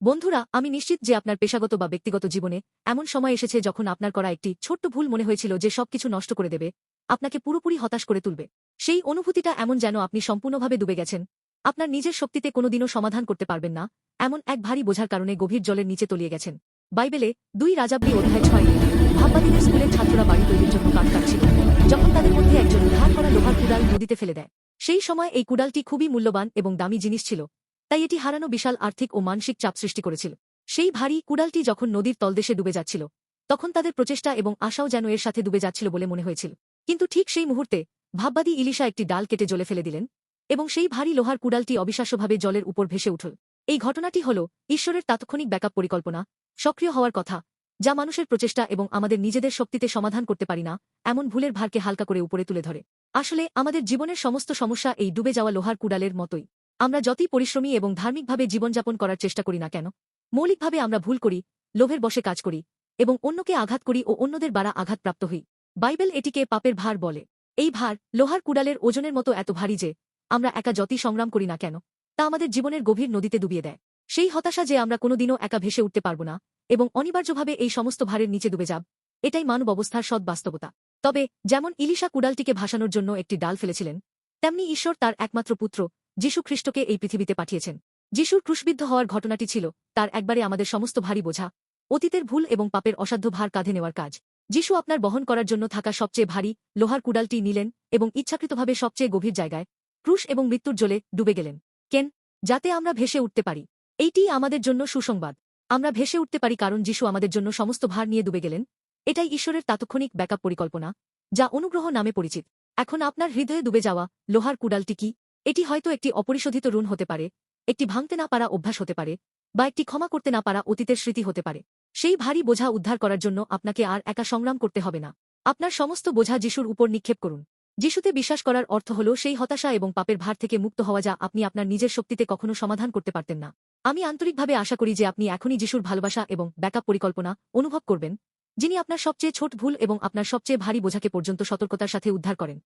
বন্ধুরা, আমি নিশ্চিত যে আপনার পেশাগত বা ব্যক্তিগত জীবনে এমন সময় এসেছে যখন আপনার করা একটি ছোট্ট ভুল মনে হয়েছিল যে সবকিছু নষ্ট করে দেবে, আপনাকে পুরোপুরি হতাশ করে তুলবে। সেই অনুভূতিটা এমন যেন আপনি সম্পূর্ণভাবে ডুবে গেছেন। আপনার নিজের শক্তিতে কোনোদিনও সমাধান করতে পারবেন না, এমন এক ভারী বোঝার কারণে গভীর জলের নিচে তলিয়ে গেছেন। বাইবেলে দুই রাজাবলী অধ্যায় ছয় ভাববাদীদের স্কুলের ছাত্ররা বাড়ি তৈরির জন্য কাঠ কাটছিল, যখন তাদের মধ্যে একজন ধার করা লোহার কুড়াল নদীতে ফেলে দেয়। সেই সময় এই কুড়ালটি খুবই মূল্যবান এবং দামি জিনিস ছিল। তাই এটি হারানো বিশাল আর্থিক ও মানসিক চাপ সৃষ্টি করেছিল। সেই ভারী কুড়ালটি যখন নদীর তলদেশে ডুবে যাচ্ছিল, তখন তাদের প্রচেষ্টা এবং আশাও যেন এর সাথে ডুবে যাচ্ছিল বলে মনে হয়েছিল। কিন্তু ঠিক সেই মুহূর্তে ভাববাদী ইলিশা একটি ডাল কেটে জলে ফেলে দিলেন এবং সেই ভারী লোহার কুড়ালটি অবিশ্বাস্যভাবে জলের উপর ভেসে উঠল। এই ঘটনাটি হল ঈশ্বরের তাৎক্ষণিক ব্যাকআপ পরিকল্পনা, সক্রিয় হওয়ার কথা, যা মানুষের প্রচেষ্টা এবং আমাদের নিজেদের শক্তিতে সমাধান করতে পারি না, এমন ভুলের ভারকে হালকা করে উপরে তুলে ধরে। আসলে আমাদের জীবনের সমস্ত সমস্যা এই ডুবে যাওয়া লোহার কুড়ালের মতোই। আমরা যতই পরিশ্রমী এবং ধার্মিকভাবে জীবনযাপন করার চেষ্টা করি না কেন, মৌলিকভাবে আমরা ভুল করি, লোভের বসে কাজ করি এবং অন্যকে আঘাত করি ও অন্যদের বাড়া আঘাতপ্রাপ্ত হই। বাইবেল এটিকে পাপের ভার বলে। এই ভার লোহার কুড়ালের ওজনের মতো এত ভারী যে, আমরা একা যতই সংগ্রাম করি না কেন, তা আমাদের জীবনের গভীর নদীতে ডুবিয়ে দেয়। সেই হতাশা যে আমরা কোনোদিনও একা ভেসে উঠতে পারব না এবং অনিবার্যভাবে এই সমস্ত ভারের নিচে ডুবে যাব, এটাই মানব অবস্থার সৎ বাস্তবতা। তবে যেমন ইলিশা কুড়ালটিকে ভাসানোর জন্য একটি ডাল ফেলেছিলেন, তেমনি ঈশ্বর তার একমাত্র পুত্র যীশু খ্রিস্টকে এই পৃথিবীতে পাঠিয়েছেন। যিশুর ক্রুশবিদ্ধ হওয়ার ঘটনাটি ছিল তার একবারে আমাদের সমস্ত ভারী বোঝা। অতীতের ভুল এবং পাপের অসাধ্য ভার কাঁধে নেওয়ার কাজ। যিশু আপনার বহন করার জন্য থাকা সবচেয়ে ভারী লোহার কুড়ালটি নিলেন এবং ইচ্ছাকৃতভাবে সবচেয়ে গভীর জায়গায় ক্রুশ এবং মৃত্যুর জলে ডুবে গেলেন। কেন? যাতে আমরা ভেসে উঠতে পারি। এইটিই আমাদের জন্য সুসংবাদ। আমরা ভেসে উঠতে পারি কারণ যিশু আমাদের জন্য সমস্ত ভার নিয়ে ডুবে গেলেন। এটাই ঈশ্বরের তাৎক্ষণিক ব্যাকআপ পরিকল্পনা, যা অনুগ্রহ নামে পরিচিত। এখন আপনার হৃদয়ে ডুবে যাওয়া লোহার কুড়ালটি কি? এটি হয়তো একটি অপরিশোধিত ঋণ হতে পারে, একটি ভাঙতে না পারা অভ্যাস হতে পারে, বা একটি ক্ষমা করতে না পারা অতীতের স্মৃতি হতে পারে। সেই ভারী বোঝা উদ্ধার করার জন্য আপনাকে আর একা সংগ্রাম করতে হবে না। আপনার সমস্ত বোঝা যিশুর উপর নিক্ষেপ করুন। যিশুতে বিশ্বাস করার অর্থ হল সেই হতাশা এবং পাপের ভার থেকে মুক্ত হওয়া যা আপনি আপনার নিজের শক্তিতে কখনো সমাধান করতে পারতেন না। আমি আন্তরিকভাবে আশা করি যে আপনি এখনই যিশুর ভালোবাসা এবং ব্যাকআপ পরিকল্পনা অনুভব করবেন, যিনি আপনার সবচেয়ে ছোট ভুল এবং আপনার সবচেয়ে ভারী বোঝাকে পর্যন্ত সতর্কতার সাথে উদ্ধার করেন।